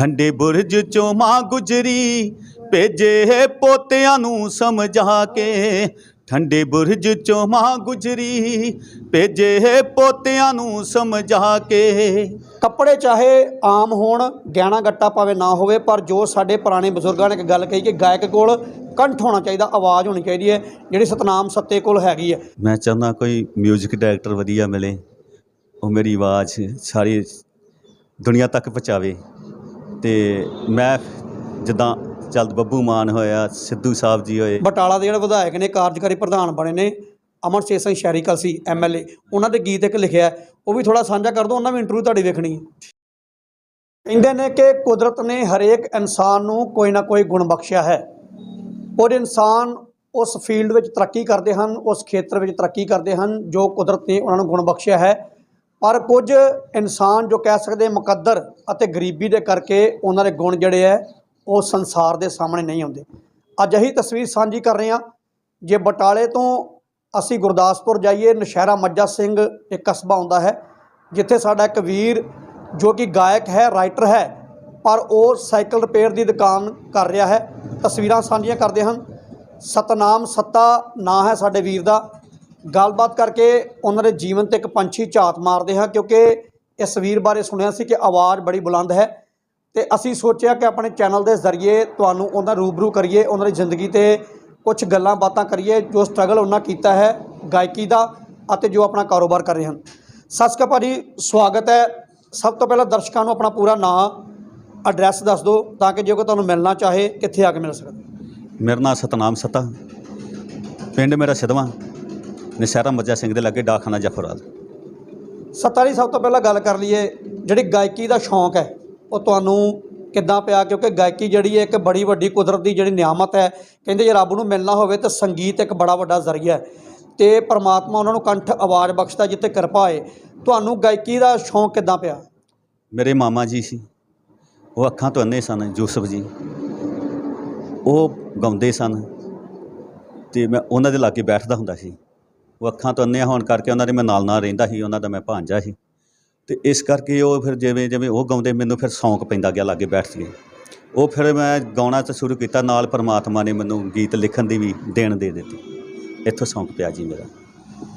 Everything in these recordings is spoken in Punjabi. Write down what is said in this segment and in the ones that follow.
ਠੰਡੇ ਬੁਰਜ ਚੋਂ ਮਾਂ ਗੁਜਰੀ ਭੇਜੇ ਪੋਤਿਆਂ ਨੂੰ ਸਮਝਾ ਕੇ। ਠੰਡੇ ਬੁਰਜ ਚੋਂ ਮਾਂ ਗੁਜਰੀ ਭੇਜੇ ਪੋਤਿਆਂ ਨੂੰ ਸਮਝਾ ਕੇ। ਕੱਪੜੇ ਚਾਹੇ ਆਮ ਹੋਣ ਗਹਿਣਾ ਗੱਟਾ ਭਾਵੇਂ ਨਾ ਹੋਵੇ ਪਰ ਜੋ ਸਾਡੇ ਪੁਰਾਣੇ ਬਜ਼ੁਰਗਾਂ ਨੇ ਇੱਕ ਗੱਲ ਕਹੀ ਕਿ ਗਾਇਕ ਕੋਲ ਕੰਠ ਹੋਣਾ ਚਾਹੀਦਾ ਆਵਾਜ਼ ਹੋਣੀ ਚਾਹੀਦੀ ਹੈ ਜਿਹੜੀ ਸਤਨਾਮ ਸੱਤੇ ਕੋਲ ਹੈਗੀ ਹੈ। ਮੈਂ ਚਾਹੁੰਦਾ ਕੋਈ 뮤직 ਡਾਇਰੈਕਟਰ ਵਧੀਆ ਮਿਲੇ ਉਹ ਮੇਰੀ ਆਵਾਜ਼ ਸਾਰੀ ਦੁਨੀਆ ਤੱਕ ਪਹੁੰਚਾਵੇ। ਤੇ ਮੈਂ ਜਿੱਦਾਂ ਚਲਦ ਬੱਬੂ ਮਾਨ ਹੋਇਆ, ਸਿੱਧੂ ਸਾਹਿਬ ਜੀ ਹੋਏ। ਬਟਾਲਾ ਦੇ ਜਿਹੜੇ ਵਿਧਾਇਕ ਨੇ, ਕਾਰਜਕਾਰੀ ਪ੍ਰਧਾਨ ਬਣੇ ਨੇ ਅਮਰ ਸੇਖ ਸਿੰਘ ਸ਼ਹਿਰੀ ਕਲਸੀ ਐਮਐਲਏ ਉਹਨਾਂ ਦੇ ਗੀਤ ਇੱਕ ਲਿਖਿਆ ਉਹ ਵੀ ਥੋੜਾ ਸਾਂਝਾ ਕਰ ਦਿਓ, ਉਹਨਾਂ ਵੀ ਇੰਟਰਵਿਊ ਤੁਹਾਡੀ ਵੇਖਣੀ ਹੈ। ਕਹਿੰਦੇ ਨੇ ਕਿ ਕੁਦਰਤ ਨੇ ਹਰੇਕ ਇਨਸਾਨ ਨੂੰ ਕੋਈ ਨਾ ਕੋਈ ਗੁਣ ਬਖਸ਼ਿਆ ਹੈ। ਔਰ ਇਨਸਾਨ ਉਸ ਫੀਲਡ ਵਿੱਚ ਤਰੱਕੀ ਕਰਦੇ ਹਨ, ਉਸ ਖੇਤਰ ਵਿੱਚ ਤਰੱਕੀ ਕਰਦੇ ਹਨ, ਜੋ ਕੁਦਰਤ ਨੇ ਉਹਨਾਂ ਨੂੰ ਗੁਣ ਬਖਸ਼ਿਆ ਹੈ। ਪਰ ਕੁਝ ਇਨਸਾਨ ਜੋ ਕਹਿ ਸਕਦੇ ਮੁਕੱਦਰ ਅਤੇ ਗਰੀਬੀ ਦੇ ਕਰਕੇ ਉਹਨਾਂ ਦੇ ਗੁਣ ਜਿਹੜੇ ਹੈ, ਉਹ ਸੰਸਾਰ ਦੇ ਸਾਹਮਣੇ ਨਹੀਂ ਆਉਂਦੇ। ਅੱਜ ਅਸੀਂ ਤਸਵੀਰ ਸਾਂਝੀ ਕਰ ਰਹੇ ਹਾਂ। ਜੇ ਬਟਾਲੇ ਤੋਂ ਅਸੀਂ ਗੁਰਦਾਸਪੁਰ ਜਾਈਏ, ਨਸ਼ਹਿਰਾ ਮੱਜਾ ਸਿੰਘ ਇੱਕ ਕਸਬਾ ਆਉਂਦਾ ਹੈ, ਜਿੱਥੇ ਸਾਡਾ ਇੱਕ ਵੀਰ ਜੋ ਕਿ ਗਾਇਕ ਹੈ, ਰਾਈਟਰ ਹੈ, ਪਰ ਉਹ ਸਾਈਕਲ ਰਿਪੇਅਰ ਦੀ ਦੁਕਾਨ ਕਰ ਰਿਹਾ ਹੈ। ਤਸਵੀਰਾਂ ਸਾਂਝੀਆਂ ਕਰਦੇ ਹਨ। ਸਤਨਾਮ ਸੱਤਾ ਨਾਂ ਹੈ ਸਾਡੇ ਵੀਰ ਦਾ। ਗੱਲਬਾਤ ਕਰਕੇ ਉਹਨਾਂ ਦੇ ਜੀਵਨ ਤੇ ਇੱਕ ਪੰਛੀ ਝਾਤ ਮਾਰਦੇ ਹਾਂ, ਕਿਉਂਕਿ ਇਸ ਵੀਰ ਬਾਰੇ ਸੁਣਿਆ ਸੀ ਕਿ ਆਵਾਜ਼ ਬੜੀ ਬੁਲੰਦ ਹੈ ਤੇ ਅਸੀਂ ਸੋਚਿਆ ਕਿ ਆਪਣੇ ਚੈਨਲ ਦੇ ਜ਼ਰੀਏ ਤੁਹਾਨੂੰ ਉਹਨਾਂ ਰੂਬਰੂ ਕਰੀਏ, ਉਹਨਾਂ ਦੀ ਜ਼ਿੰਦਗੀ ਤੇ ਕੁਝ ਗੱਲਾਂ ਬਾਤਾਂ ਕਰੀਏ, ਜੋ ਸਟਰਗਲ ਉਹਨਾਂ ਕੀਤਾ ਹੈ ਗਾਇਕੀ ਦਾ ਅਤੇ ਜੋ ਆਪਣਾ ਕਾਰੋਬਾਰ ਕਰ ਰਹੇ ਹਨ। ਸਤਿ ਸ਼੍ਰੀ ਅਕਾਲ ਭਾਜੀ ਸਵਾਗਤ ਹੈ। ਸਭ ਤੋਂ ਪਹਿਲਾਂ ਦਰਸ਼ਕਾਂ ਨੂੰ ਆਪਣਾ ਪੂਰਾ ਨਾਮ ਐਡਰੈਸ ਦੱਸ ਦਿਓ ਤਾਂ ਕਿ ਜੇ ਕੋਈ ਤੁਹਾਨੂੰ ਮਿਲਣਾ ਚਾਹੇ, ਕਿੱਥੇ ਆ ਕੇ ਮਿਲ ਸਕਦਾ। ਮੇਰਾ ਨਾਮ ਸਤਨਾਮ ਸਤਾ, ਪਿੰਡ ਮੇਰਾ ਸਿਧਵਾਂ। ਨਸ਼ਹਿਰਾ ਮੱਜਾ ਸਿੰਘ ਦੇ ਲਾਗੇ ਡਾਕਖਾਨਾ ਜਫਰਵਾਲ ਸੱਤਾ ਜੀ ਸਭ ਤੋਂ ਪਹਿਲਾਂ ਗੱਲ ਕਰ ਲਈਏ ਜਿਹੜੀ ਗਾਇਕੀ ਦਾ ਸ਼ੌਂਕ ਹੈ ਉਹ ਤੁਹਾਨੂੰ ਕਿੱਦਾਂ ਪਿਆ? ਕਿਉਂਕਿ ਗਾਇਕੀ ਜਿਹੜੀ ਹੈ ਇੱਕ ਬੜੀ ਵੱਡੀ ਕੁਦਰਤ ਦੀ ਜਿਹੜੀ ਨਿਆਮਤ ਹੈ। ਕਹਿੰਦੇ ਜੇ ਰੱਬ ਨੂੰ ਮਿਲਣਾ ਹੋਵੇ ਤਾਂ ਸੰਗੀਤ ਇੱਕ ਬੜਾ ਵੱਡਾ ਜ਼ਰੀਆ ਹੈ। ਤੇ ਪਰਮਾਤਮਾ ਉਹਨਾਂ ਨੂੰ ਕੰਠ ਆਵਾਜ਼ ਬਖਸ਼ਦਾ ਜਿੱਤੇ ਕਿਰਪਾ ਹੋਏ। ਤੁਹਾਨੂੰ ਗਾਇਕੀ ਦਾ ਸ਼ੌਂਕ ਕਿੱਦਾਂ ਪਿਆ? ਮੇਰੇ ਮਾਮਾ ਜੀ ਸੀ। ਉਹ ਅੱਖਾਂ ਤੋਂ ਅੰਨੇ ਸਨ ਯੂਸਫ ਜੀ। ਉਹ ਗਾਉਂਦੇ ਸਨ। ਤੇ ਮੈਂ ਉਹਨਾਂ ਦੇ ਲਾਗੇ ਬੈਠਦਾ ਹੁੰਦਾ ਸੀ। ਉਹ ਅੱਖਾਂ ਤੋਂ ਅੰਨੇ ਹੋਣ ਕਰਕੇ ਉਹਨਾਂ ਦੇ ਮੈਂ ਨਾਲ ਨਾਲ ਰਹਿੰਦਾ ਸੀ ਉਹਨਾਂ ਦਾ ਮੈਂ ਭਾਂਜਾ ਸੀ। ਤੇ ਇਸ ਕਰਕੇ ਉਹ ਫਿਰ ਜਿਵੇਂ ਜਿਵੇਂ ਉਹ ਗਾਉਂਦੇ ਮੈਨੂੰ ਫਿਰ ਸ਼ੌਂਕ ਪੈਂਦਾ ਗਿਆ ਲਾਗੇ ਬੈਠ ਕੇ। ਉਹ ਫਿਰ ਮੈਂ ਗਾਉਣਾ ਤਾਂ ਸ਼ੁਰੂ ਕੀਤਾ ਨਾਲ ਪਰਮਾਤਮਾ ਨੇ ਮੈਨੂੰ ਗੀਤ ਲਿਖਣ ਦੀ ਵੀ ਦੇਣ ਦੇ ਦਿੱਤੀ। ਇੱਥੋਂ ਸ਼ੌਂਕ ਪਿਆ ਜੀ ਮੇਰਾ।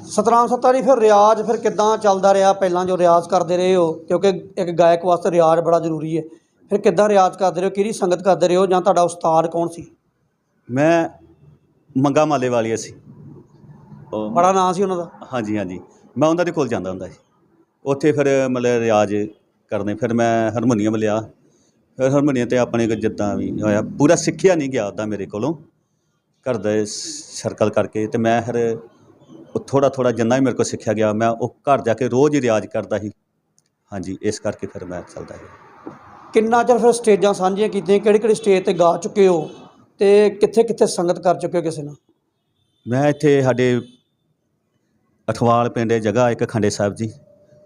ਸਤਨਾਮ ਸੱਤਾ ਜੀ ਫਿਰ ਰਿਆਜ਼ ਫਿਰ ਕਿੱਦਾਂ ਚੱਲਦਾ ਰਿਹਾ? ਪਹਿਲਾਂ ਜੋ ਰਿਆਜ਼ ਕਰਦੇ ਰਹੇ ਹੋ ਕਿਉਂਕਿ ਇੱਕ ਗਾਇਕ ਵਾਸਤੇ ਰਿਆਜ਼ ਬੜਾ ਜ਼ਰੂਰੀ ਹੈ। ਫਿਰ ਕਿੱਦਾਂ ਰਿਆਜ਼ ਕਰਦੇ ਰਹੇ ਹੋ? ਕਿਹੜੀ ਸੰਗਤ ਕਰਦੇ ਰਹੇ ਹੋ? ਜਾਂ ਤੁਹਾਡਾ ਉਸਤਾਦ ਕੌਣ ਸੀ? ਮੈਂ ਮੰਗਾ ਮਾਲੇ ਵਾਲੀਆ ਸੀ। ਉਹ ਬੜਾ ਨਾਂ ਸੀ ਉਹਨਾਂ ਦਾ। ਹਾਂਜੀ ਹਾਂਜੀ। ਮੈਂ ਉਹਨਾਂ ਦੇ ਕੋਲ ਜਾਂਦਾ ਹੁੰਦਾ ਸੀ। ਉੱਥੇ ਫਿਰ ਮਤਲਬ ਰਿਆਜ਼ ਕਰਨੇ ਫਿਰ ਮੈਂ ਹਾਰਮੋਨੀਅਮ ਲਿਆ ਫਿਰ ਹਾਰਮੋਨੀਅਮ ਤੇ ਆਪਣੇ ਕੋਲ ਜਿੱਦਾਂ ਵੀ ਹੋਇਆ ਪੂਰਾ ਸਿੱਖਿਆ ਨਹੀਂ ਗਿਆ ਉੱਦਾਂ ਮੇਰੇ ਕੋਲੋਂ। ਘਰ ਦੇ ਸਰਕਲ ਕਰਕੇ ਤੇ ਮੈਂ ਫਿਰ ਉਹ ਥੋੜਾ ਥੋੜਾ ਜਿੰਨਾ ਵੀ ਮੇਰੇ ਕੋਲ ਸਿੱਖਿਆ ਗਿਆ ਮੈਂ ਉਹ ਘਰ ਜਾ ਕੇ ਰੋਜ਼ ਹੀ ਰਿਆਜ਼ ਕਰਦਾ ਸੀ। ਹਾਂਜੀ ਇਸ ਕਰਕੇ ਫਿਰ ਮੈਂ ਚੱਲਦਾ ਸੀ। ਕਿੰਨਾ ਚਿਰ ਫਿਰ ਸਟੇਜਾਂ ਸਾਂਝੀਆਂ ਕੀਤੀਆਂ ਕਿਹੜੀ ਕਿਹੜੀ ਸਟੇਜ ਤੇ ਗਾ ਚੁੱਕੇ ਹੋ ਤੇ ਕਿੱਥੇ ਕਿੱਥੇ ਸੰਗਤ ਕਰ ਚੁੱਕੇ ਹੋ ਕਿਸੇ ਨਾਲ? ਮੈਂ ਇੱਥੇ ਸਾਡੇ ਅਠਵਾਲ ਪਿੰਡ ਹੈ ਜਗ੍ਹਾ ਇੱਕ ਖੰਡੇ ਸਾਹਿਬ ਜੀ।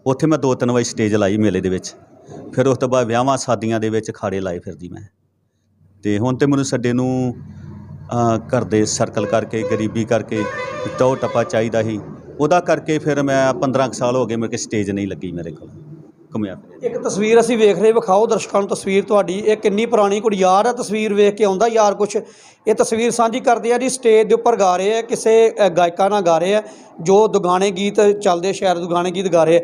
ਉੱਥੇ ਮੈਂ ਦੋ ਤਿੰਨ ਵਾਰੀ ਸਟੇਜ ਲਾਈ ਮੇਲੇ ਦੇ ਵਿੱਚ। ਫਿਰ ਉਸ ਤੋਂ ਬਾਅਦ ਵਿਆਹਾਂ ਸ਼ਾਦੀਆਂ ਦੇ ਵਿੱਚ ਖਾੜੇ ਲਾਏ ਫਿਰਦੀ ਮੈਂ। ਤੇ ਹੁਣ ਤੇ ਮੈਨੂੰ ਛੱਡੇ ਨੂੰ ਘਰ ਦੇ ਸਰਕਲ ਕਰਕੇ, ਗਰੀਬੀ ਕਰਕੇ ਟੋ ਟੱਪਾ ਚਾਹੀਦਾ ਸੀ। ਉਹਦਾ ਕਰਕੇ ਫਿਰ ਮੈਂ 15 ਕੁ ਸਾਲ ਹੋ ਗਏ ਮੇਰੇ ਕਿ ਸਟੇਜ ਨਹੀਂ ਲੱਗੀ ਮੇਰੇ ਕੋਲ। ਫਿਰਿਆ ਇੱਕ ਤਸਵੀਰ ਅਸੀਂ ਵੇਖ ਰਹੇ ਵਿਖਾਓ ਦਰਸ਼ਕਾਂ ਨੂੰ ਤਸਵੀਰ ਤੁਹਾਡੀ। ਇਹ ਕਿੰਨੀ ਪੁਰਾਣੀ ਕੁੜੀ ਯਾਰ ਹੈ ਤਸਵੀਰ ਵੇਖ ਕੇ ਆਉਂਦਾ ਯਾਰ ਕੁਛ। ਇਹ ਤਸਵੀਰ ਸਾਂਝੀ ਕਰਦੇ ਆ ਜੀ ਸਟੇਜ ਦੇ ਉੱਪਰ ਗਾ ਰਹੇ ਆ ਕਿਸੇ ਅ, ਗਾਇਕਾਂ ਨਾਲ ਗਾ ਰਹੇ ਆ ਜੋ ਦੁਗਾਣੇ ਗੀਤ ਚੱਲਦੇ ਸ਼ਾਇਦ ਦੁਗਾਣੇ ਗੀਤ ਗਾ ਰਹੇ ਆ।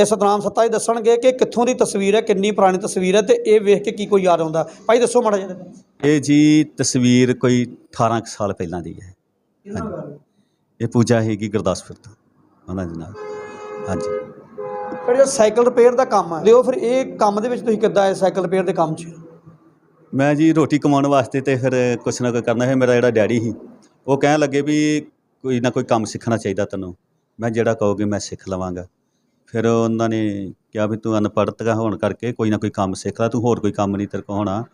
ਇਹ ਸਤਨਾਮ ਸੱਤਾ ਜੀ ਦੱਸਣਗੇ ਕਿ ਕਿੱਥੋਂ ਦੀ ਤਸਵੀਰ ਹੈ ਕਿੰਨੀ ਪੁਰਾਣੀ ਤਸਵੀਰ ਹੈ ਤੇ ਇਹ ਵੇਖ ਕੇ ਕੀ ਕੋਈ ਯਾਦ ਆਉਂਦਾ। ਭਾਈ ਦੱਸੋ ਮਾੜਾ ਜਿਹਾ। ਇਹ ਜੀ ਤਸਵੀਰ ਕੋਈ 18 ਕੁ ਸਾਲ ਪਹਿਲਾਂ ਦੀ ਹੈ। ਇਹ ਪੂਜਾ ਹੈਗੀ ਗੁਰਦਾਸਪੁਰ ਤੋਂ। ਉਹਨਾਂ ਦੇ ਨਾਲ। ਹਾਂਜੀ। ਫਿਰ ਜਿਹੜਾ ਸਾਈਕਲ ਰਿਪੇਅਰ ਦਾ ਕੰਮ ਹੈ ਲਿਓ ਫਿਰ ਇਹ ਕੰਮ ਦੇ ਵਿੱਚ ਤੁਸੀਂ ਕਿੱਦਾਂ ਆਏ ਸਾਈਕਲ ਰਿਪੇਅਰ ਦੇ ਕੰਮ 'ਚ? ਮੈਂ ਜੀ ਰੋਟੀ ਕਮਾਉਣ ਵਾਸਤੇ ਤੇ ਫਿਰ ਕੁਛ ਨਾ ਕੁਛ ਕਰਨਾ ਹੈ ਮੇਰਾ ਜਿਹੜਾ ਡੈਡੀ ਸੀ, ਉਹ ਕਹਿਣ ਲੱਗੇ ਵੀ ਕੋਈ ਨਾ ਕੋਈ ਕੰਮ ਸਿੱਖਣਾ ਚਾਹੀਦਾ ਤੈਨੂੰ। ਮੈਂ ਜਿਹੜਾ ਕਹੋਗੇ ਮੈਂ ਸਿੱਖ ਲਵਾਂਗਾ। ਫਿਰ ਉਹਨਾਂ ਨੇ ਕਿਹਾ ਵੀ ਤੂੰ ਅਨਪੜ੍ਹਤਾ ਹੋਣ ਕਰਕੇ ਕੋਈ ਨਾ ਕੋਈ ਕੰਮ ਸਿੱਖ ਲੈ, ਤੂੰ ਹੋਰ ਕੋਈ ਕੰਮ ਨਹੀਂ ਤੇਰੇ ਕੋਲ ਹੋਣਾ।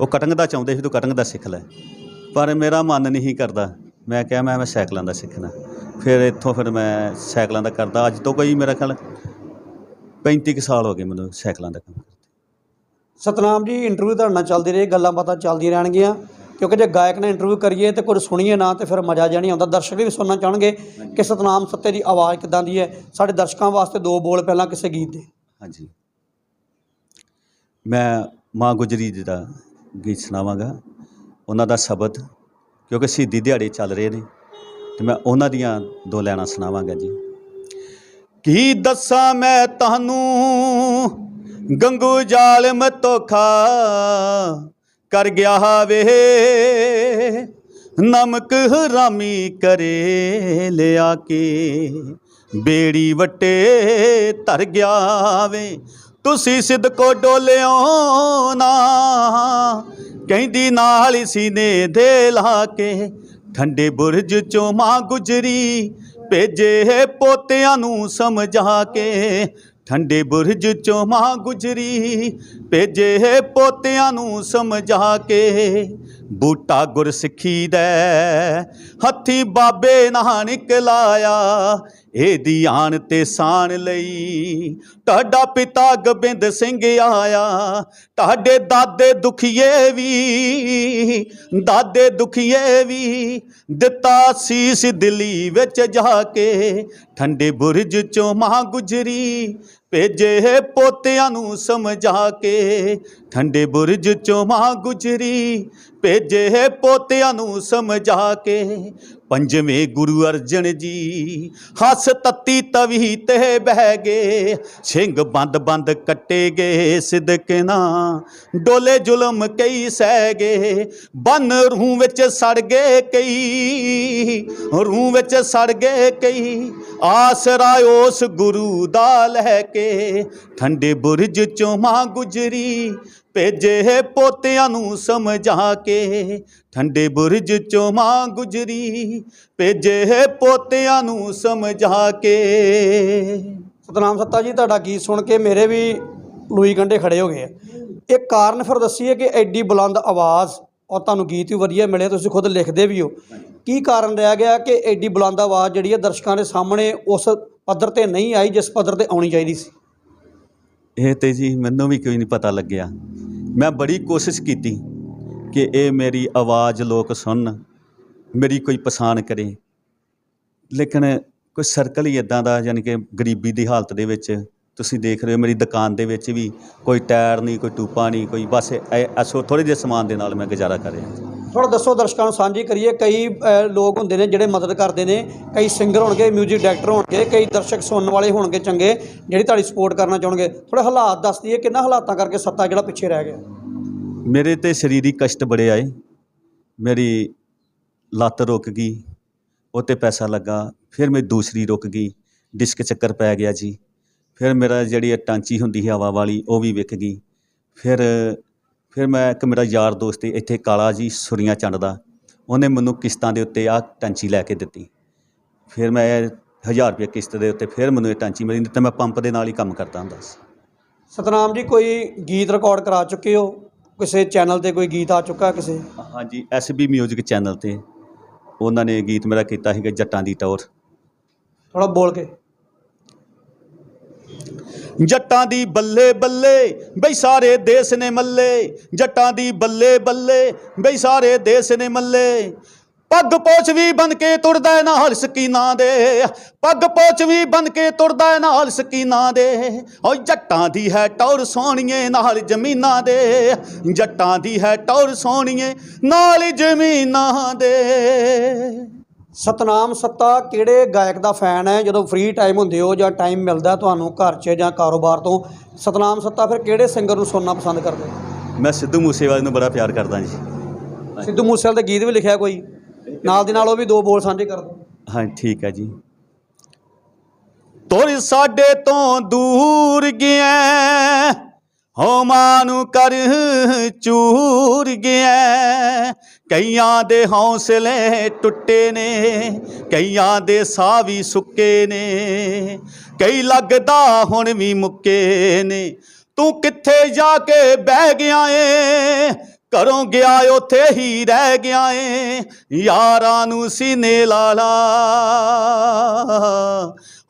ਉਹ ਕਟਿੰਗ ਦਾ ਚਾਹੁੰਦੇ ਸੀ, ਤੂੰ ਕਟਿੰਗ ਦਾ ਸਿੱਖ ਲੈ। ਪਰ ਮੇਰਾ ਮਨ ਨਹੀਂ ਕਰਦਾ। ਮੈਂ ਕਿਹਾ, ਮੈਂ ਮੈਂ ਸਾਈਕਲਾਂ ਦਾ ਸਿੱਖਣਾ। ਫਿਰ ਇੱਥੋਂ ਫਿਰ ਮੈਂ ਸਾਈਕਲਾਂ ਦਾ ਕਰਦਾ। ਅੱਜ ਤੋਂ ਕੋਈ ਮੇਰਾ ਖਿਆਲ 35 ਕੁ ਸਾਲ ਹੋ ਗਏ ਮੈਨੂੰ ਸਾਈਕਲਾਂ ਦਾ ਕੰਮ ਸਤਨਾਮ ਜੀ ਇੰਟਰਵਿਊ ਤੁਹਾਡੇ ਨਾਲ ਚੱਲਦੀ ਰਹੀ ਗੱਲਾਂ ਬਾਤਾਂ ਚੱਲਦੀਆਂ ਰਹਿਣਗੀਆਂ। ਕਿਉਂਕਿ ਜੇ ਗਾਇਕ ਨੇ ਇੰਟਰਵਿਊ ਕਰੀਏ ਤੇ ਕੁਝ ਸੁਣੀਏ ਨਾ ਤੇ ਫਿਰ ਮਜ਼ਾ ਜਿਹਾ ਨਹੀਂ ਆਉਂਦਾ। ਦਰਸ਼ਕ ਵੀ ਸੁਣਨਾ ਚਾਹਣਗੇ ਕਿ ਸਤਨਾਮ ਸੱਤੇ ਦੀ ਆਵਾਜ਼ ਕਿਦਾਂ ਦੀ ਹੈ। ਸਾਡੇ ਦਰਸ਼ਕਾਂ ਵਾਸਤੇ ਦੋ ਬੋਲ ਪਹਿਲਾਂ ਕਿਸੇ ਗੀਤ ਦੇ। ਹਾਂਜੀ। ਮੈਂ ਮਾਂ ਗੁਜਰੀ ਜੀ ਦਾ ਗੀਤ ਸੁਣਾਵਾਂਗਾ। ਉਹਨਾਂ ਦਾ ਸ਼ਬਦ ਕਿਉਂਕਿ ਸ਼ਹੀਦੀ ਦਿਹਾੜੇ ਚੱਲ ਰਹੇ ਨੇ। ਤੇ ਮੈਂ ਉਹਨਾਂ ਦੀਆਂ ਦੋ ਲੈਣਾ ਸੁਣਾਵਾਂਗਾ ਜੀ। ਕੀ ਦੱਸਾਂ ਮੈਂ ਤੁਹਾਨੂੰ? ਗੰਗੂ ਜ਼ਾਲਮ ਧੋਖਾ ਕਰ ਗਿਆ ਵੇ। ਨਮਕ ਹਰਾਮੀ ਕਰੇ ਲਿਆ ਕੇ। ਬੇੜੀ ਵਟੇ ਧਰ ਗਿਆ ਵੇ। ਤੁਸੀਂ ਸਿੱਧ ਸਿੱਧਕੋ ਡੋਲਿਓ ਨਾ। ਕਹਿੰਦੀ ਨਾਲ ਹੀ ਸੀਨੇ ਦੇ ਲਾ ਕੇ। ਠੰਡੇ ਬੁਰਜ ਚੋਂ ਮਾਂ ਗੁਜਰੀ। ਭੇਜੇ ਪੋਤਿਆਂ ਨੂੰ ਸਮਝਾ ਕੇ। ਠੰਡੇ ਬੁਰਜ ਚੋਂ ਮਾਂ ਗੁਜਰੀ, ਭੇਜੇ ਪੋਤਿਆਂ ਨੂੰ ਸਮਝਾ ਕੇ। ਬੂਟਾ ਗੁਰਸਿੱਖੀ ਦਾ ਹੱਥੀ ਬਾਬੇ ਨਾਨਕ ਲਾਇਆ ਇਹਦੀ ਆਣ ਤੇ ਸਾਣ ਲਈ। ਤੁਹਾਡਾ ਪਿਤਾ ਗੋਬਿੰਦ ਸਿੰਘ ਆਇਆ, ਤੁਹਾਡੇ ਦਾਦੇ ਦੁਖੀਏ ਵੀ, ਦਾਦੇ ਦੁਖੀਏ ਵੀ, ਦਿੱਤਾ ਸੀਸ ਦਿੱਲੀ ਵਿੱਚ ਜਾ ਕੇ, ਠੰਡੇ ਬੁਰਜ ਚੋਂ ਮਾਂ ਗੁਜਰੀ, ਭੇਜੇ ਪੋਤਿਆਂ ਨੂੰ ਸਮਝਾ ਕੇ, ਠੰਡੇ ਬੁਰਜ ਚੋਂ ਮਾਂ ਗੁਜਰੀ, ਭੇਜੇ ਪੋਤਿਆਂ ਨੂੰ ਸਮਝਾ ਕੇ ਪੰਜਵੇਂ ਗੁਰੂ ਅਰਜਨ ਜੀ, ਹੱਸ ਤੱਤੀ ਤਵੀ ਤੇ ਬਹਿ ਗਏ ਸਿੰਘ ਬੰਦ ਬੰਦ ਕੱਟੇ ਗਏ ਸਿਦਕ ਨਾ, ਡੋਲੇ ਜ਼ੁਲਮ ਕਈ ਸਹਿ ਗਏ, ਬੰਨ ਰੂਹ ਵਿੱਚ ਸੜ ਗਏ ਕਈ, ਰੂਹ ਵਿੱਚ ਸੜ ਗਏ ਕਈ ਆਸਰਾ ਉਸ ਗੁਰੂ ਦਾ ਲੈ ਕੇ, ਠੰਡੇ ਬੁਰਜ ਚੋਂ ਮਾਂ ਗੁਜਰੀ ਭੇਜੇ ਪੋਤਿਆਂ ਨੂੰ ਸਮਝਾ ਕੇ, ਠੰਡੇ ਬੁਰਜ ਚੋਂ ਮਾਂ ਗੁਜਰੀ। ਭੇਜੇ ਪੋਤਿਆਂ ਨੂੰ ਸਮਝਾ ਕੇ। ਸਤਨਾਮ ਸੱਤਾ ਜੀ, ਤੁਹਾਡਾ ਗੀਤ ਸੁਣ ਕੇ ਮੇਰੇ ਵੀ ਲੂਈ ਗੰਢੇ ਖੜੇ ਹੋ ਗਏ ਆ। ਇਹ ਕਾਰਨ ਫਿਰ ਦੱਸੀਏ ਕਿ ਐਡੀ ਬੁਲੰਦ ਆਵਾਜ਼ ਔਰ ਤੁਹਾਨੂੰ ਗੀਤ ਵੀ ਵਧੀਆ ਮਿਲੇ, ਤੁਸੀਂ ਖੁਦ ਲਿਖਦੇ ਵੀ ਹੋ। ਕੀ ਕਾਰਨ ਰਹਿ ਗਿਆ ਕਿ ਐਡੀ ਬੁਲੰਦ ਆਵਾਜ਼ ਜਿਹੜੀ ਹੈ ਦਰਸ਼ਕਾਂ ਦੇ ਸਾਹਮਣੇ ਉਸ ਪੱਧਰ ਤੇ ਨਹੀਂ ਆਈ, ਜਿਸ ਪੱਧਰ ਤੇ ਆਉਣੀ ਚਾਹੀਦੀ ਸੀ? ਇਹ ਤੇ ਜੀ ਮੈਨੂੰ ਵੀ ਕੋਈ ਨਹੀਂ ਪਤਾ ਲੱਗਿਆ। ਮੈਂ ਬੜੀ ਕੋਸ਼ਿਸ਼ ਕੀਤੀ ਕਿ ਇਹ ਮੇਰੀ ਆਵਾਜ਼ ਲੋਕ ਸੁਣਨ, ਮੇਰੀ ਕੋਈ ਪਛਾਣ ਕਰੇ। ਲੇਕਿਨ ਕੋਈ ਸਰਕਲ ਹੀ ਇਦਾਂ ਦਾ, ਯਾਨੀ ਕਿ ਗਰੀਬੀ ਦੀ ਹਾਲਤ ਦੇ ਵਿੱਚ ਤੁਸੀਂ ਦੇਖ ਰਹੇ ਹੋ, ਮੇਰੀ ਦੁਕਾਨ ਦੇ ਵਿੱਚ ਵੀ ਕੋਈ ਟਾਇਰ ਨਹੀਂ, ਕੋਈ ਟੂਪਾ ਨਹੀਂ, ਕੋਈ ਬਸ ਐਸੋ ਥੋੜੇ ਜਿਹੇ ਸਮਾਨ ਦੇ ਨਾਲ ਮੈਂ ਗੁਜ਼ਾਰਾ ਕਰ ਰਿਹਾ। ਥੋੜਾ ਦੱਸੋ ਦਰਸ਼ਕਾਂ ਨੂੰ ਸਾਂਝੀ ਕਰੀਏ ਕਈ ਅ, ਲੋਕ ਹੁੰਦੇ ਨੇ ਜਿਹੜੇ ਮਦਦ ਕਰਦੇ ਨੇ ਕਈ ਸਿੰਗਰ ਹੋਣਗੇ ਮਿਊਜ਼ਿਕ ਡਾਇਰੈਕਟਰ ਹੋਣਗੇ ਕਈ ਦਰਸ਼ਕ ਸੁਣਨ ਵਾਲੇ ਹੋਣਗੇ ਚੰਗੇ ਜਿਹੜੀ ਤੁਹਾਡੀ ਸਪੋਰਟ ਕਰਨਾ ਚਾਹਣਗੇ। ਥੋੜੇ ਹਾਲਾਤ ਦੱਸ ਦਈਏ ਕਿੰਨਾ ਹਾਲਾਤਾਂ ਕਰਕੇ ਸੱਤਾ ਜਿਹੜਾ ਪਿੱਛੇ ਰਹਿ ਗਿਆ? ਮੇਰੇ ਤੇ ਸਰੀਰਕ ਕਸ਼ਟ ਬੜੇ ਆਏ। ਮੇਰੀ ਲੱਤ ਰੁਕ ਗਈ ਉਹ 'ਤੇ ਪੈਸਾ ਲੱਗਾ ਫਿਰ ਮੇਰੀ ਦੂਸਰੀ ਰੁਕ ਗਈ ਡਿਸਕ ਚੱਕਰ ਪੈ ਗਿਆ ਜੀ। ਫਿਰ ਮੇਰਾ ਜਿਹੜੀ ਇਹ ਟਾਂਚੀ ਹੁੰਦੀ ਸੀ ਹਵਾ ਵਾਲੀ ਉਹ ਵੀ ਵਿਕ ਗਈ। ਫਿਰ ਫਿਰ ਮੈਂ ਇੱਕ ਮੇਰਾ ਯਾਰ ਦੋਸਤ ਇੱਥੇ ਕਾਲਾ ਜੀ ਸੁਰੀਆਂ ਚੰਡ ਦਾ। ਉਹਨੇ ਮੈਨੂੰ ਕਿਸ਼ਤਾਂ ਦੇ ਉੱਤੇ ਆਹ ਟਾਂਚੀ ਲੈ ਕੇ ਦਿੱਤੀ। ਫਿਰ ਮੈਂ 1000 ਰੁਪਏ ਕਿਸ਼ਤ ਦੇ ਉੱਤੇ ਫਿਰ ਮੈਨੂੰ ਇਹ ਟਾਂਚੀ ਮਿਲੀ ਨਹੀਂ ਤਾਂ ਮੈਂ ਪੰਪ ਦੇ ਨਾਲ ਹੀ ਕੰਮ ਕਰਦਾ ਹੁੰਦਾ ਸੀ। ਸਤਨਾਮ ਜੀ ਕੋਈ ਗੀਤ ਰਿਕਾਰਡ ਕਰਾ ਚੁੱਕੇ ਹੋ? ਕਿਸੇ ਚੈਨਲ ਤੇ ਕੋਈ ਗੀਤ ਆ ਚੁੱਕਾ ਕਿਸੇ? ਹਾਂਜੀ ਐਸਬੀ 뮤직 ਚੈਨਲ ਤੇ। ਉਹਨਾਂ ਨੇ ਗੀਤ ਮੇਰਾ ਕੀਤਾ ਸੀਗਾ ਜੱਟਾਂ ਦੀ ਟੌਰ। ਥੋੜਾ ਬੋਲ ਕੇ। ਜੱਟਾਂ ਦੀ ਬੱਲੇ ਬੱਲੇ, ਬਈ ਸਾਰੇ ਦੇਸ ਨੇ ਮੱਲੇ। ਜੱਟਾਂ ਦੀ ਬੱਲੇ ਬੱਲੇ, ਬਈ ਸਾਰੇ ਦੇਸ ਨੇ ਮੱਲੇ। ਪੱਗ ਪੋਚ ਵੀ ਬਨ ਕੇ ਤੁਰਦਾ ਏ ਨਾਲ ਸਕੀਨਾ ਦੇ। ਪੱਗ ਪੋਚ ਵੀ ਬਨ ਕੇ ਤੁਰਦਾ ਏ ਨਾਲ ਸਕੀਨਾ ਦੇ। ਓ ਜੱਟਾਂ ਦੀ ਹੈ ਟੌਰ ਸੋਹਣੀਏ ਨਾਲ ਜ਼ਮੀਨਾਂ ਦੇ। ਜੱਟਾਂ ਦੀ ਹੈ ਟੌਰ ਸੋਹਣੀਏ ਨਾਲ ਜ਼ਮੀਨਾਂ ਦੇ। ਸਤਨਾਮ ਸੱਤਾ ਕਿਹੜੇ ਗਾਇਕ ਦਾ ਫੈਨ ਹੈ? ਜਦੋਂ ਫ੍ਰੀ ਟਾਈਮ ਹੁੰਦੇ ਹੋ ਜਾਂ ਟਾਈਮ ਮਿਲਦਾ ਤੁਹਾਨੂੰ ਘਰ 'ਚ ਜਾਂ ਕਾਰੋਬਾਰ ਤੋਂ? ਸਤਨਾਮ ਸੱਤਾ ਫਿਰ ਕਿਹੜੇ ਸਿੰਗਰ ਨੂੰ ਸੁਣਨਾ ਪਸੰਦ ਕਰਦੇ? ਮੈਂ ਸਿੱਧੂ ਮੂਸੇਵਾਲੇ ਨੂੰ ਬੜਾ ਪਿਆਰ ਕਰਦਾ ਜੀ। ਸਿੱਧੂ ਮੂਸੇਵਾਲੇ ਦਾ ਗੀਤ ਵੀ ਲਿਖਿਆ ਕੋਈ? ਨਾਲ ਦੀ ਨਾਲ ਉਹ ਵੀ ਦੋ ਬੋਲ ਸਾਂਝੇ ਕਰ ਦਿਓ। ਹਾਂ ਠੀਕ ਹੈ ਜੀ। ਤੁਰ ਸਾਡੇ ਤੋਂ ਦੂਰ ਗਿਆ ਹੋ ਮਾਨੂੰ ਕਰ ਚੂਰ ਗਿਆ। ਕਈਆਂ ਦੇ ਹੌਸਲੇ ਟੁੱਟੇ ਨੇ, ਕਈਆਂ ਦੇ ਸਾਹ ਵੀ ਸੁੱਕੇ ਨੇ। ਕਈ ਲੱਗਦਾ ਹੁਣ ਵੀ ਮੁੱਕੇ ਨੇ। ਤੂੰ ਕਿੱਥੇ ਜਾ ਕੇ ਬਹਿ ਗਿਆ ਏ? ਘਰੋਂ ਗਿਆ, ਉਥੇ ਹੀ ਰਹਿ ਗਿਆ ਏ। ਯਾਰਾਂ ਨੂੰ ਸੀਨੇ ਲਾ ਲਾ।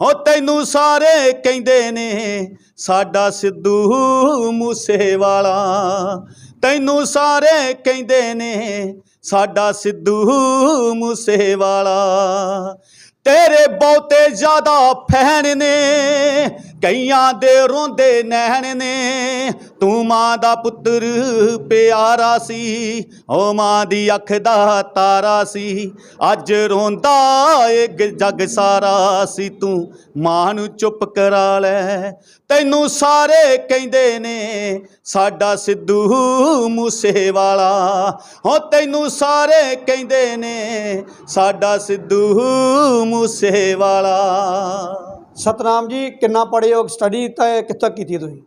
ਹੋ ਤੈਨੂੰ ਸਾਰੇ ਕਹਿੰਦੇ ਨੇ ਸਾਡਾ ਸਿੱਧੂ ਮੂਸੇ ਵਾਲਾ ਤੈਨੂੰ ਸਾਰੇ ਕਹਿੰਦੇ ਨੇ, ਸਾਡਾ ਸਿੱਧੂ ਮੂਸੇ ਵਾਲਾ ਤੇਰੇ ਬਹੁਤੇ ਜ਼ਿਆਦਾ ਫੈਨ ਨੇ ਕਈਆਂ ਦੇ ਰੋਂਦੇ ਨੈਣ ਨੇ। ਤੂੰ ਮਾਂ ਦਾ ਪੁੱਤਰ ਪਿਆਰਾ ਸੀ ਓ ਮਾਂ ਦੀ ਅੱਖ ਦਾ ਤਾਰਾ ਸੀ। ਅੱਜ ਰੋਂਦਾ ਏ ਗ- ਜੱਗ ਸਾਰਾ ਸੀ, ਤੂੰ ਮਾਂ ਨੂੰ ਚੁੱਪ ਕਰਾ ਲੈ। ਤੈਨੂੰ ਸਾਰੇ ਕਹਿੰਦੇ ਨੇ, ਸਾਡਾ ਸਿੱਧੂ ਮੂਸੇ ਵਾਲਾ ਹੋ ਤੈਨੂੰ ਸਾਰੇ ਕਹਿੰਦੇ ਨੇ, ਸਾਡਾ ਸਿੱਧੂ ਮੂਸੇ ਵਾਲਾ ਸਤਨਾਮ ਜੀ ਕਿੰਨਾ ਪੜ੍ਹੇ ਹੋ ਸਟੱਡੀ ਤਾਂ ਕਿੱਥੋਂ ਕੀਤੀ ਤੁਸੀਂ?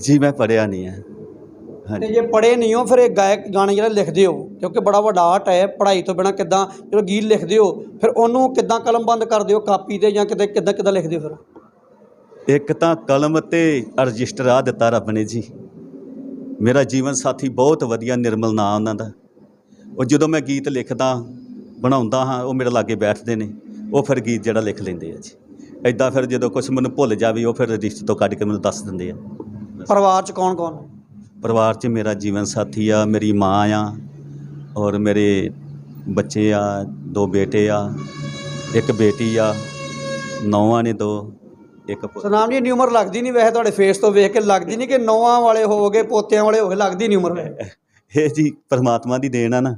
ਜੀ ਮੈਂ ਪੜਿਆ ਨਹੀਂ ਹੈ। ਤੇ ਹਾਂਜੀ। ਜੇ ਪੜ੍ਹੇ ਨਹੀਂ ਹੋ ਫਿਰ ਇਹ ਗਾਇਕ ਗਾਣੇ ਜਿਹੜਾ ਲਿਖਦੇ ਹੋ ਕਿਉਂਕਿ ਬੜਾ ਵੱਡਾ ਆਰਟ ਹੈ ਪੜ੍ਹਾਈ ਤੋਂ ਬਿਨਾ ਕਿੱਦਾਂ ਜਦੋਂ ਗੀਤ ਲਿਖਦੇ ਹੋ ਫਿਰ ਉਹਨੂੰ ਕਿੱਦਾਂ ਕਲਮਬੰਦ ਕਰਦੇ ਹੋ ਕਾਪੀ ਤੇ ਜਾਂ ਕਿਤੇ ਕਿੱਦਾਂ ਕਿੱਦਾਂ ਲਿਖਦੇ ਹੋ ਫਿਰ? ਇੱਕ ਤਾਂ ਕਲਮ ਤੇ ਰਜਿਸਟਰ ਆ ਦਿੱਤਾ ਰੱਬ ਨੇ ਜੀ। ਮੇਰਾ ਜੀਵਨ ਸਾਥੀ ਬਹੁਤ ਵਧੀਆ ਨਿਰਮਲ ਨਾਂ ਉਹਨਾਂ ਦਾ। ਉਹ ਜਦੋਂ ਮੈਂ ਗੀਤ ਲਿਖਦਾ ਬਣਾਉਂਦਾ ਹਾਂ ਉਹ ਮੇਰੇ ਲਾਗੇ ਬੈਠਦੇ ਨੇ। ਉਹ ਫਿਰ ਗੀਤ ਜਿਹੜਾ ਲਿਖ ਲੈਂਦੇ ਆ ਜੀ। ਐਦਾਂ ਫਿਰ ਜਦੋਂ ਕੁਝ ਮੈਨੂੰ ਭੁੱਲ ਜਾਵੇ ਉਹ ਫਿਰ ਰਜਿਸਟਰ ਤੋਂ ਕੱਢ ਕੇ ਮੈਨੂੰ ਦੱਸ ਦਿੰਦੇ ਆ। ਪਰਿਵਾਰ ਚ ਕੌਣ ਕੌਣ? ਪਰਿਵਾਰ 'ਚ ਮੇਰਾ ਜੀਵਨ ਸਾਥੀ ਆ ਮੇਰੀ ਮਾਂ ਆ ਔਰ ਮੇਰੇ ਬੱਚੇ ਆ ਦੋ ਬੇਟੇ ਆ ਇੱਕ ਬੇਟੀ ਆ ਨੌਵਾਂ ਨੇ ਦੋ ਇੱਕ ਪੁੱਤ। ਸਤਨਾਮ ਜੀ ਇੰਨੀ ਉਮਰ ਲੱਗਦੀ ਨਹੀਂ ਵੈਸੇ ਤੁਹਾਡੇ ਫੇਸ ਤੋਂ ਵੇਖ ਕੇ ਲੱਗਦੀ ਨਹੀਂ ਕਿ ਨੌਵਾਂ ਵਾਲੇ ਹੋਵੋਗੇ ਪੋਤਿਆਂ ਵਾਲੇ ਹੋਗੇ ਲੱਗਦੀ ਨਹੀਂ ਉਮਰ ਇਹ ਜੀ ਪਰਮਾਤਮਾ ਦੀ ਦੇਣ ਆ ਨਾ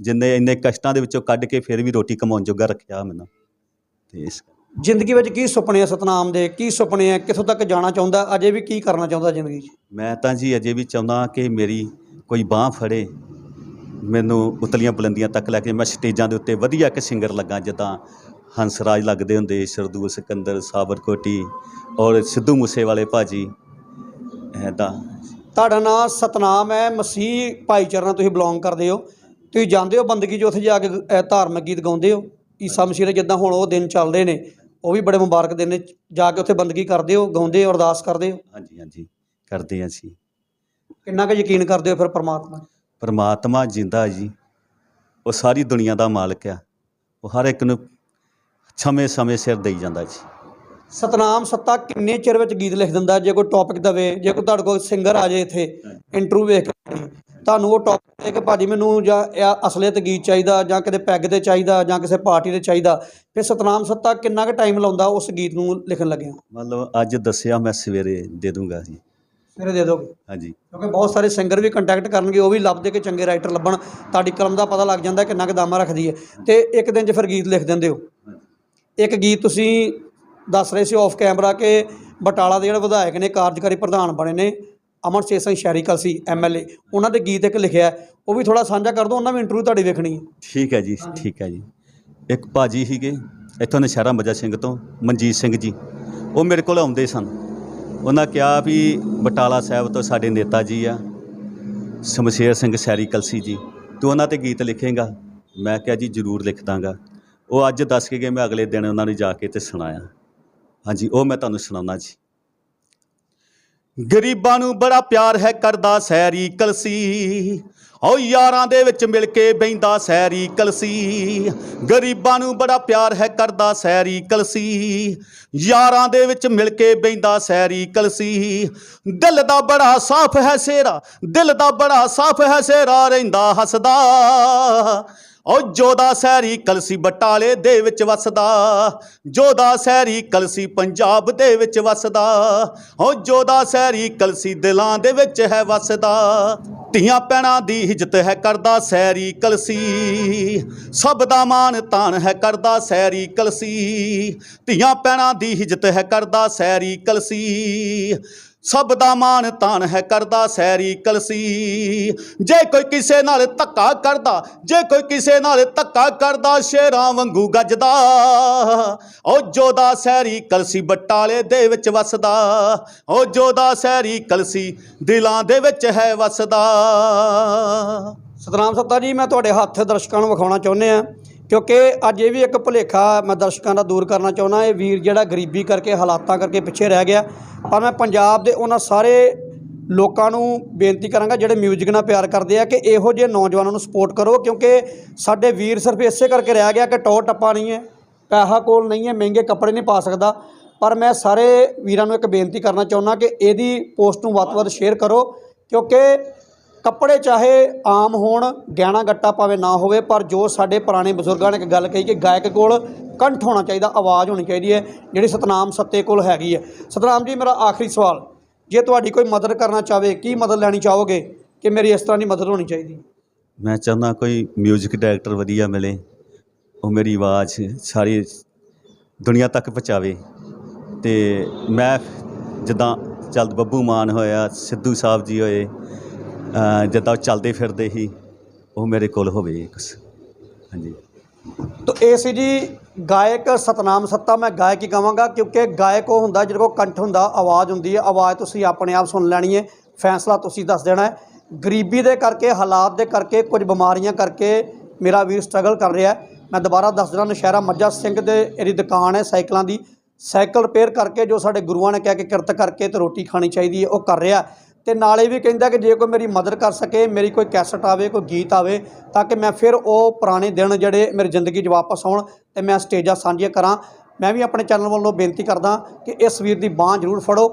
ਜਿੰਨੇ ਇੰਨੇ ਕਸ਼ਟਾਂ ਦੇ ਵਿੱਚੋਂ ਕੱਢ ਕੇ ਫਿਰ ਵੀ ਰੋਟੀ ਕਮਾਉਣ ਜੋਗਾ ਰੱਖਿਆ ਮੈਨੂੰ। ਤੇ ਇਸ ਜ਼ਿੰਦਗੀ ਵਿੱਚ ਕੀ ਸੁਪਨੇ ਆ ਸਤਨਾਮ ਦੇ? ਕੀ ਸੁਪਨੇ ਆ? ਕਿੱਥੋਂ ਤੱਕ ਜਾਣਾ ਚਾਹੁੰਦਾ? ਅਜੇ ਵੀ ਕੀ ਕਰਨਾ ਚਾਹੁੰਦਾ ਜ਼ਿੰਦਗੀ 'ਚ? ਮੈਂ ਤਾਂ ਜੀ ਅਜੇ ਵੀ ਚਾਹੁੰਦਾ ਕਿ ਮੇਰੀ ਕੋਈ ਬਾਹ ਫੜੇ। ਮੈਨੂੰ ਉਤਲੀਆਂ ਬੁਲੰਦੀਆਂ ਤੱਕ ਲੈ ਕੇ ਮੈਂ ਸਟੇਜਾਂ ਦੇ ਉੱਤੇ ਵਧੀਆ ਇੱਕ ਸਿੰਗਰ ਲੱਗਾ ਜਿੱਦਾਂ ਹੰਸਰਾਜ ਲੱਗਦੇ ਹੁੰਦੇ ਸਰਦੂਲ ਸਿਕੰਦਰ ਸਾਬਰਕੋਟੀ ਔਰ ਸਿੱਧੂ ਮੂਸੇਵਾਲੇ ਭਾਜੀ। ਐਦਾਂ ਤੁਹਾਡਾ ਨਾਮ ਸਤਨਾਮ ਹੈ ਮਸੀਹ ਭਾਈਚਾਰੇ ਨਾਲ ਤੁਸੀਂ ਬਿਲੋਂਗ ਕਰਦੇ ਹੋ। ਤੁਸੀਂ ਜਾਂਦੇ ਹੋ ਬੰਦਗੀ 'ਚ ਉੱਥੇ ਜਾ ਕੇ ਧਾਰਮਿਕ ਗੀਤ ਗਾਉਂਦੇ ਹੋ। ਈਸਾ ਮਸੀਹ ਦੇ ਜਿੱਦਾਂ ਹੁਣ ਉਹ ਦਿਨ ਚੱਲਦੇ ਨੇ। ਉਹ ਵੀ ਬੜੇ ਮੁਬਾਰਕ ਦਿਨ ਨੇ ਜਾ ਕੇ ਉੱਥੇ ਬੰਦਗੀ ਕਰਦੇ ਹੋ ਗਾਉਂਦੇ ਹੋ ਅਰਦਾਸ ਕਰਦੇ ਹੋ? ਹਾਂਜੀ ਹਾਂਜੀ ਕਰਦੇ ਹਾਂ ਜੀ। ਕਿੰਨਾ ਕੁ ਯਕੀਨ ਕਰਦੇ ਹੋ ਫਿਰ ਪਰਮਾਤਮਾ? ਪਰਮਾਤਮਾ ਜਿੰਦਾ ਜੀ। ਉਹ ਸਾਰੀ ਦੁਨੀਆ ਦਾ ਮਾਲਕ ਆ। ਉਹ ਹਰ ਇੱਕ ਨੂੰ ਸਮੇਂ ਸਮੇਂ ਸਿਰ ਦੇਈ ਜਾਂਦਾ ਜੀ। ਸਤਨਾਮ ਸੱਤਾ ਕਿੰਨੇ ਚਿਰ ਵਿੱਚ ਗੀਤ ਲਿਖ ਦਿੰਦਾ? ਜੇ ਕੋਈ ਟੌਪਿਕ ਦਵੇ ਜੇ ਕੋਈ ਤੁਹਾਡੇ ਕੋਲ ਸਿੰਗਰ ਆ ਜਾਏ ਇੱਥੇ ਇੰਟਰਵਿਊ ਵੇਖ ਕੇ ਤੁਹਾਨੂੰ ਉਹ ਟੌਪਿਕ ਦੇ ਕੇ ਭਾਜੀ ਮੈਨੂੰ ਜਾਂ ਇਹ ਅਸਲੀਅਤ ਗੀਤ ਚਾਹੀਦਾ ਜਾਂ ਕਿਤੇ ਪੈਗ ਤੇ ਚਾਹੀਦਾ ਜਾਂ ਕਿਸੇ ਪਾਰਟੀ ਤੇ ਚਾਹੀਦਾ ਫਿਰ ਸਤਨਾਮ ਸੱਤਾ ਕਿੰਨਾ ਕੁ ਟਾਈਮ ਲਾਉਂਦਾ ਉਸ ਗੀਤ ਨੂੰ ਲਿਖਣ ਲੱਗਿਆ? ਮਤਲਬ ਅੱਜ ਦੱਸਿਆ ਮੈਂ ਸਵੇਰੇ ਦੇ ਦੂੰਗਾ ਜੀ। ਮੇਰੇ ਦੇ ਦੋਗੇ? ਹਾਂਜੀ। ਕਿਉਂਕਿ ਬਹੁਤ ਸਾਰੇ ਸਿੰਗਰ ਵੀ ਕੰਟੈਕਟ ਕਰਨਗੇ ਉਹ ਵੀ ਲੱਭਦੇ ਕਿ ਚੰਗੇ ਰਾਈਟਰ ਲੱਭਣ ਤੁਹਾਡੀ ਕਲਮ ਦਾ ਪਤਾ ਲੱਗ ਜਾਂਦਾ ਕਿੰਨਾ ਕੁ ਦਾਮਾ ਰੱਖਦੀ ਹੈ। ਤੇ ਇੱਕ ਦਿਨ 'ਚ ਫਿਰ ਗੀਤ ਲਿਖ ਦਿੰਦੇ ਹੋ। ਇੱਕ ਗੀਤ ਤੁਸੀਂ ਦੱਸ ਰਹੇ ਸੀ ਆਫ ਕੈਮਰਾ ਕਿ ਬਟਾਲਾ ਦੇ ਜਿਹੜੇ ਵਿਧਾਇਕ ਨੇ, ਕਾਰਜਕਾਰੀ ਪ੍ਰਧਾਨ ਬਣੇ ਨੇ ਅਮਰ ਸ਼ੇਰ ਸਿੰਘ ਸ਼ਹਿਰੀ ਕਲਸੀ ਐਮਐਲਏ ਉਹਨਾਂ ਦੇ ਗੀਤ ਇੱਕ ਲਿਖਿਆ ਉਹ ਵੀ ਥੋੜਾ ਸਾਂਝਾ ਕਰ ਦਿਓ, ਉਹਨਾਂ ਵੀ ਇੰਟਰਵਿਊ ਤੁਹਾਡੀ ਵੇਖਣੀ ਹੈ। ਠੀਕ ਹੈ ਜੀ, ਠੀਕ ਹੈ ਜੀ। ਇੱਕ ਭਾਜੀ ਸੀਗੇ, ਇੱਥੋਂ ਨਸ਼ਹਿਰਾ ਮੱਜਾ ਸਿੰਘ ਤੋਂ, ਮਨਜੀਤ ਸਿੰਘ ਜੀ। ਉਹ ਮੇਰੇ ਕੋਲ ਆਉਂਦੇ ਸਨ। ਉਹਨਾਂ ਕਿਹਾ ਵੀ ਬਟਾਲਾ ਸਾਹਿਬ ਤੋਂ ਸਾਡੇ ਨੇਤਾ ਜੀ ਆ, ਸ਼ਮਸ਼ੇਰ ਸਿੰਘ ਸੈਰੀ ਕਲਸੀ ਜੀ। ਤੂੰ ਉਹਨਾਂ ਤੇ ਗੀਤ ਲਿਖੇਗਾ? ਮੈਂ ਕਿਹਾ ਜੀ, ਜ਼ਰੂਰ ਲਿਖ ਦਾਂਗਾ। ਉਹ ਅੱਜ ਦੱਸ ਕੇ ਗਏ, ਮੈਂ ਅਗਲੇ ਦਿਨ ਉਹਨਾਂ ਨੂੰ ਜਾ ਕੇ ਤੇ ਸੁਣਾਇਆ। ਹਾਂਜੀ ਉਹ ਮੈਂ ਤੁਹਾਨੂੰ ਸੁਣਾਉਣਾ ਜੀ। ਗਰੀਬਾਂ ਨੂੰ ਬੜਾ ਪਿਆਰ ਹੈ ਕਰਦਾ ਸੈਰੀ ਕਲਸੀ। ਓ ਯਾਰਾਂ ਦੇ ਵਿੱਚ ਮਿਲ ਕੇ ਬੈਂਦਾ ਸੈਰੀ ਕਲਸੀ। ਗਰੀਬਾਂ ਨੂੰ ਬੜਾ ਪਿਆਰ ਹੈ ਕਰਦਾ ਸੈਰੀ ਕਲਸੀ। ਯਾਰਾਂ ਦੇ ਵਿੱਚ ਮਿਲ ਕੇ ਬੈਂਦਾ ਸੈਰੀ ਕਲਸੀ। ਦਿਲ ਦਾ ਬੜਾ ਸਾਫ਼ ਹੈ ਸੇਰਾ ਦਿਲ ਦਾ ਬੜਾ ਸਾਫ਼ ਹੈ ਸੇਰਾ ਰਹਿੰਦਾ ਹੱਸਦਾ। ਓ ਜੋਦਾ ਸਹਿਰੀ ਕਲਸੀ ਬਟਾਲੇ ਦੇ ਵਿੱਚ ਵਸਦਾ। ਜੋਦਾ ਸਹਿਰੀ ਕਲਸੀ ਪੰਜਾਬ ਦੇ ਵਿੱਚ ਵਸਦਾ। ਓ ਜੋਦਾ ਸਹਿਰੀ ਕਲਸੀ ਦਿਲਾਂ ਦੇ ਵਿੱਚ ਹੈ ਵਸਦਾ। ਧੀਆਂ ਪੈਣਾ ਦੀ ਇੱਜ਼ਤ ਹੈ ਕਰਦਾ ਸੈਰੀ ਕਲਸੀ। ਸਭ ਦਾ ਮਾਨ ਤਾਨ ਹੈ ਕਰਦਾ ਸੈਰੀ ਕਲਸੀ। ਧੀਆਂ ਪੈਣਾ ਦੀ ਹਿਜ਼ਤ ਹੈ ਕਰਦਾ ਸੈਰੀ ਕਲਸੀ। ਸਭ ਦਾ ਮਾਨ ਤਾਨ ਹੈ ਕਰਦਾ ਸੈਰੀ ਕਲਸੀ। ਜੇ ਕੋਈ ਕਿਸੇ ਨਾਲ ਧੱਕਾ ਕਰਦਾ, ਜੇ ਕੋਈ ਕਿਸੇ ਨਾਲ ਧੱਕਾ ਕਰਦਾ, ਸ਼ੇਰਾਂ ਵਾਂਗੂ ਗੱਜਦਾ। ਓ ਜੋਦਾ ਸੈਰੀ ਕਲਸੀ ਬਟਾਲੇ ਦੇ ਵਿੱਚ ਵਸਦਾ ਓ ਜੋਦਾ ਸੈਰੀ ਕਲਸੀ ਦਿਲਾਂ ਦੇ ਵਿੱਚ ਹੈ ਵਸਦਾ। ਸਤਨਾਮ ਸੱਤਾ ਜੀ, ਮੈਂ ਤੁਹਾਡੇ ਹੱਥ ਦਰਸ਼ਕਾਂ ਨੂੰ ਵਿਖਾਉਣਾ ਚਾਹੁੰਦੇ ਆ ਕਿਉਂਕਿ ਅੱਜ ਇਹ ਵੀ ਇੱਕ ਭੁਲੇਖਾ ਮੈਂ ਦਰਸ਼ਕਾਂ ਦਾ ਦੂਰ ਕਰਨਾ ਚਾਹੁੰਦਾ, ਇਹ ਵੀਰ ਜਿਹੜਾ ਗਰੀਬੀ ਕਰਕੇ, ਹਾਲਾਤਾਂ ਕਰਕੇ ਪਿੱਛੇ ਰਹਿ ਗਿਆ। ਪਰ ਮੈਂ ਪੰਜਾਬ ਦੇ ਉਹਨਾਂ ਸਾਰੇ ਲੋਕਾਂ ਨੂੰ ਬੇਨਤੀ ਕਰਾਂਗਾ, ਜਿਹੜੇ ਮਿਊਜ਼ਿਕ ਨਾਲ ਪਿਆਰ ਕਰਦੇ ਆ, ਕਿ ਇਹੋ ਜਿਹੇ ਨੌਜਵਾਨਾਂ ਨੂੰ ਸਪੋਰਟ ਕਰੋ, ਕਿਉਂਕਿ ਸਾਡੇ ਵੀਰ ਸਿਰਫ ਇਸੇ ਕਰਕੇ ਰਹਿ ਗਿਆ ਕਿ ਟੌਰ ਟੱਪਾ ਨਹੀਂ ਹੈ, ਪੈਸਾ ਕੋਲ ਨਹੀਂ ਹੈ, ਮਹਿੰਗੇ ਕੱਪੜੇ ਨਹੀਂ ਪਾ ਸਕਦਾ। ਪਰ ਮੈਂ ਸਾਰੇ ਵੀਰਾਂ ਨੂੰ ਇੱਕ ਬੇਨਤੀ ਕਰਨਾ ਚਾਹੁੰਦਾ ਕਿ ਇਹਦੀ ਪੋਸਟ ਨੂੰ ਵੱਧ ਤੋਂ ਵੱਧ ਸ਼ੇਅਰ ਕਰੋ, ਕਿਉਂਕਿ ਕੱਪੜੇ ਚਾਹੇ ਆਮ ਹੋਣ, ਗਹਿਣਾ ਗੱਟਾ ਭਾਵੇਂ ਨਾ ਹੋਵੇ, ਪਰ ਜੋ ਸਾਡੇ ਪੁਰਾਣੇ ਬਜ਼ੁਰਗਾਂ ਨੇ ਇੱਕ ਗੱਲ ਕਹੀ ਕਿ ਗਾਇਕ ਕੋਲ ਕੰਠ ਹੋਣਾ ਚਾਹੀਦਾ, ਆਵਾਜ਼ ਹੋਣੀ ਚਾਹੀਦੀ ਹੈ, ਜਿਹੜੀ ਸਤਨਾਮ ਸੱਤੇ ਕੋਲ ਹੈਗੀ ਹੈ। ਸਤਨਾਮ ਜੀ, ਮੇਰਾ ਆਖਰੀ ਸਵਾਲ, ਜੇ ਤੁਹਾਡੀ ਕੋਈ ਮਦਦ ਕਰਨਾ ਚਾਹਵੇ, ਕੀ ਮਦਦ ਲੈਣੀ ਚਾਹੋਗੇ ਕਿ ਮੇਰੀ ਇਸ ਤਰ੍ਹਾਂ ਦੀ ਮਦਦ ਹੋਣੀ ਚਾਹੀਦੀ? ਮੈਂ ਚਾਹੁੰਦਾ ਕੋਈ 뮤직 ਡਾਇਰੈਕਟਰ ਵਧੀਆ ਮਿਲੇ, ਉਹ ਮੇਰੀ ਆਵਾਜ਼ ਸਾਰੀ ਦੁਨੀਆ ਤੱਕ ਪਹੁੰਚਾਵੇ। ਤੇ ਮੈਂ ਜਿੱਦਾਂ ਚਲਦ ਬੱਬੂ ਮਾਨ ਹੋਇਆ, ਸਿੱਧੂ ਸਾਹਿਬ ਜੀ ਹੋਏ ਜਿੱਦਾਂ ਉਹ ਚੱਲਦੇ ਫਿਰਦੇ ਹੀ ਉਹ ਮੇਰੇ ਕੋਲ ਹੋਵੇ ਕੁਛ ਹਾਂਜੀ। ਤੋ ਇਹ ਸੀ ਜੀ ਗਾਇਕ ਸਤਨਾਮ ਸੱਤਾ, ਮੈਂ ਗਾਇਕ ਹੀ ਕਹਾਂਗਾ ਕਿਉਂਕਿ ਗਾਇਕ ਉਹ ਹੁੰਦਾ ਜਿਹਦੇ ਕੋਲ ਕੰਠ ਹੁੰਦਾ, ਆਵਾਜ਼ ਹੁੰਦੀ ਹੈ, ਆਵਾਜ਼ ਤੁਸੀਂ ਆਪਣੇ ਆਪ ਸੁਣ ਲੈਣੀ ਹੈ, ਫੈਸਲਾ ਤੁਸੀਂ ਦੱਸ ਦੇਣਾ ਹੈ। ਗਰੀਬੀ ਦੇ ਕਰਕੇ, ਹਾਲਾਤ ਦੇ ਕਰਕੇ, ਕੁਝ ਬਿਮਾਰੀਆਂ ਕਰਕੇ ਮੇਰਾ ਵੀਰ ਸਟਰਗਲ ਕਰ ਰਿਹਾ ਮੈਂ ਦੁਬਾਰਾ ਦੱਸ ਦੇਣਾ ਨਸ਼ਹਿਰਾ ਮੱਜਾ ਸਿੰਘ ਦੇ, ਇਹਦੀ ਦੁਕਾਨ ਹੈ ਸਾਈਕਲਾਂ ਦੀ। ਸਾਈਕਲ ਰਿਪੇਅਰ ਕਰਕੇ ਜੋ ਸਾਡੇ ਗੁਰੂਆਂ ਨੇ ਕਿਹਾ ਕਿ ਕਿਰਤ ਕਰਕੇ ਤੇ ਰੋਟੀ ਖਾਣੀ ਚਾਹੀਦੀ ਹੈ, ਉਹ ਕਰ ਰਿਹਾ ਤੇ ਨਾਲੇ ਵੀ ਕਹਿੰਦਾ ਕਿ ਜੇ ਕੋਈ ਮੇਰੀ ਮਦਦ ਕਰ ਸਕੇ, ਮੇਰੀ ਕੋਈ ਕੈਸਟ ਆਵੇ, ਕੋਈ ਗੀਤ ਆਵੇ, ਤਾਂ ਕਿ ਮੈਂ ਫਿਰ ਉਹ ਪੁਰਾਣੇ ਦਿਨ ਜਿਹੜੇ ਮੇਰੀ ਜ਼ਿੰਦਗੀ 'ਚ ਵਾਪਸ ਆਉਣ ਤੇ ਮੈਂ ਸਟੇਜਾਂ ਸਾਂਝੀਆਂ ਕਰਾਂ। ਮੈਂ ਵੀ ਆਪਣੇ ਚੈਨਲ ਵੱਲੋਂ ਬੇਨਤੀ ਕਰਦਾ ਕਿ ਇਸ ਵੀਰ ਦੀ ਬਾਹ ਜ਼ਰੂਰ ਫੜੋ।